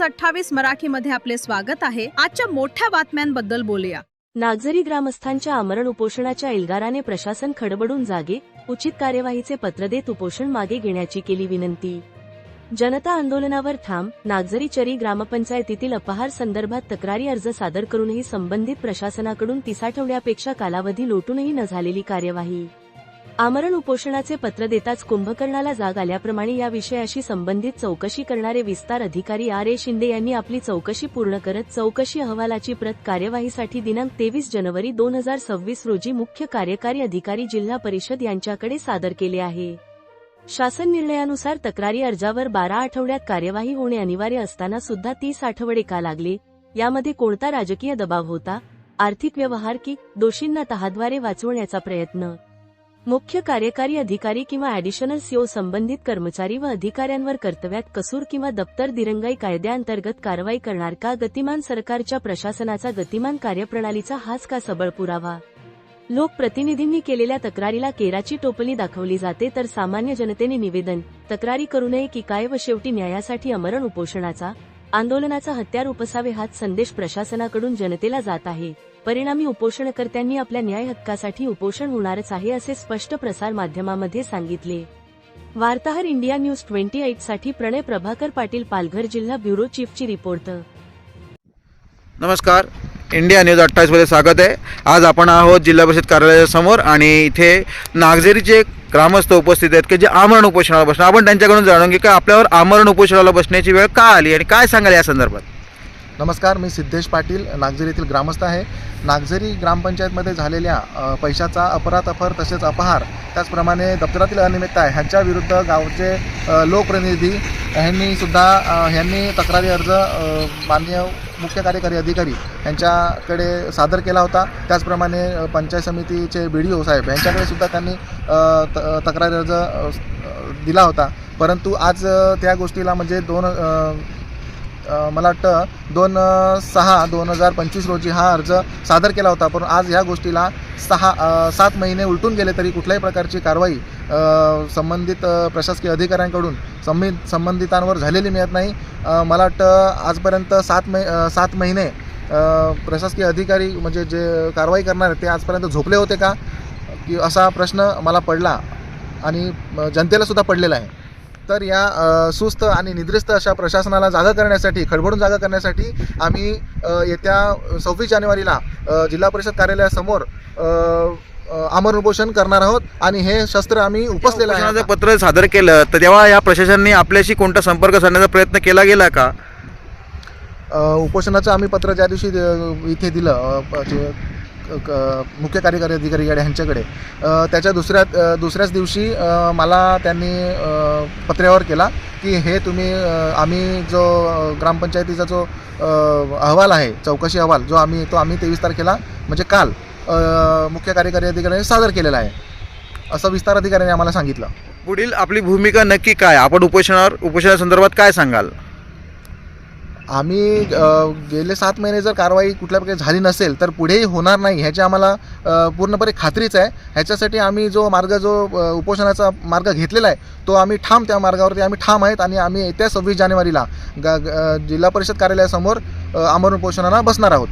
News अठ्ठावीस मराठीमध्ये आपले स्वागत आहे. आजच्या मोठ्या बातम्यांबद्दल बोलूया. नागझरी ग्रामस्थांच्या आमरण उपोषणाच्या एल्गाराने प्रशासन खडबडून जागे उचित कार्यवाहीचे पत्र देत उपोषण मागे घेण्याची केली विनंती. जनता आंदोलनावर थांब नागझरी चरी ग्रामपंचायतीतील अपहार संदर्भात तक्रारी अर्ज सादर करूनही संबंधित प्रशासनाकडून तीस आठवड्यापेक्षा कालावधी लोटूनही न झालेली कार्यवाही. आमरण उपोषणाचे पत्र देताच कुंभकर्णाला जाग आल्याप्रमाणे या विषयाशी संबंधित चौकशी करणारे विस्तार अधिकारी आर ए शिंदे यांनी आपली चौकशी पूर्ण करत चौकशी अहवालाची प्रत कार्यवाहीसाठी दिनांक तेवीस जानेवारी दोन हजार सव्वीस रोजी मुख्य कार्यकारी अधिकारी जिल्हा परिषद यांच्याकडे सादर केले आहे. शासन निर्णयानुसार तक्रारी अर्जावर बारा आठवड्यात कार्यवाही होणे अनिवार्य असताना सुद्धा तीस आठवडे का लागले? यामध्ये कोणता राजकीय दबाव होता? आर्थिक व्यवहार की दोषींना तहाद्वारे वाचवण्याचा प्रयत्न? मुख्य कार्यकारी अधिकारी किंवा ऍडिशनल सीओ संबंधित कर्मचारी व अधिकाऱ्यांवर कर्तव्यात कसूर किंवा दप्तर दिरंगाई कायद्याअंतर्गत कारवाई करणार का गतिमान सरकारच्या प्रशासनाचा गतिमान कार्यप्रणालीचा हाच का सबळ पुरावा? लोकप्रतिनिधींनी केलेल्या तक्रारीला केराची टोपली दाखवली जाते तर सामान्य जनतेने निवेदन तक्रारी करू नये की काय व शेवटी न्यायासाठी अमरण उपोषणाचा आंदोलनाचा हत्यार उपसावे हाच संदेश प्रशासनाकडून जनतेला जात आहे. परिणामी उपोषणकर्त्यांनी आपल्या न्याय हक्कासाठी उपोषण होणारच आहे असे स्पष्ट प्रसार माध्यमामध्ये सांगितले. वार्ताहर इंडिया न्यूज ट्वेंटी एटसाठी प्रणय प्रभाकर पाटील पालघर जिल्हा ब्युरो चीफची रिपोर्ट. नमस्कार. इंडिया न्यूज अठ्ठावीसमध्ये स्वागत आहे. आज आपण आहोत जिल्हा परिषद कार्यालयासमोर आणि इथे नागझेरीचे ग्रामस्थ उपस्थित आहेत की जे आमरण उपोषणाला बसणार. आपण त्यांच्याकडून जाणून घेऊ की आपल्यावर आमरण उपोषणाला बसण्याची वेळ का आली आणि काय सांगाल या संदर्भात? नमस्कार मी सिद्धेश पाटील नागझरी येथील ग्रामस्थ आहे. नागझरी ग्रामपंचायतमध्ये झालेल्या पैशाचा अपरातफर तसेच अपहार त्याचप्रमाणे दप्तरातील अनियमितता आहे. ह्यांच्या विरुद्ध गावचे लोकप्रतिनिधी ह्यांनी सुद्धा ह्यांनी तक्रारी अर्ज माननीय मुख्य कार्यकारी अधिकारी यांच्याकडे सादर केला होता. त्याचप्रमाणे पंचायत समितीचे बी डी ओ साहेब यांच्याकडे सुद्धा त्यांनी त- तक्रारी अर्ज दिला होता. परंतु आज त्या गोष्टीला म्हणजे दोन मला वाटतं दोन सहा दोन हजार पंचवीस रोजी हा अर्ज सादर केला होता. पण आज ह्या गोष्टीला सहा सात महिने उलटून गेले तरी कुठल्याही प्रकारची कारवाई संबंधित प्रशासकीय अधिकाऱ्यांकडून संबंधित संबंधितांवर झालेली मिळत नाही. मला वाटतं आजपर्यंत सात मै सात महिने प्रशासकीय अधिकारी म्हणजे जे कारवाई करणार ते आजपर्यंत झोपले होते का? की असा प्रश्न मला पडला आणि जनतेलासुद्धा पडलेला आहे. तर या सुस्त आणि निद्रिस्त अशा प्रशासनाला जागा करण्यासाठी खडबडून जागा करण्यासाठी आम्ही येत्या सव्वीस जानेवारीला जिल्हा परिषद कार्यालयासमोर अ, अ, आमरण उपोषण करणार आहोत आणि हे शस्त्र आम्ही उपसलेलं आहे. पत्र सादर केलं तर तेव्हा या प्रशासनाने आपल्याशी कोणता संपर्क साधण्याचा प्रयत्न केला गेला का उपोषणाचं आम्ही पत्र ज्या दिवशी इथे दिलं मुख्य कार्यकारी अधिकारी गाडे ह्यांच्याकडे. त्याच्या दुसऱ्या दुसऱ्याच दिवशी मला त्यांनी पत्र्यावर केला की हे तुम्ही आम्ही जो ग्रामपंचायतीचा जो अहवाल आहे चौकशी अहवाल जो आम्ही तो आम्ही तेवीस तारखेला म्हणजे काल मुख्य कार्यकारी अधिकाऱ्यांनी सादर केलेला आहे. असं विस्तार अधिकाऱ्यांनी आम्हाला सांगितलं. पुढील आपली भूमिका नक्की काय? आपण उपोषणावर उपोषणासंदर्भात काय सांगाल? आम्ही गेले सात महिने जर कारवाई कुठल्या प्रकारे झाली नसेल तर पुढेही होणार नाही ह्याची आम्हाला पूर्णपणे खात्रीच आहे. ह्याच्यासाठी आम्ही जो मार्ग जो उपोषणाचा मार्ग घेतलेला आहे तो आम्ही ठाम त्या मार्गावरती आम्ही ठाम आहेत आणि आम्ही येत्या सव्वीस जानेवारीला ग- जिल्हा परिषद कार्यालयासमोर आमरण उपोषणाला बसणार आहोत.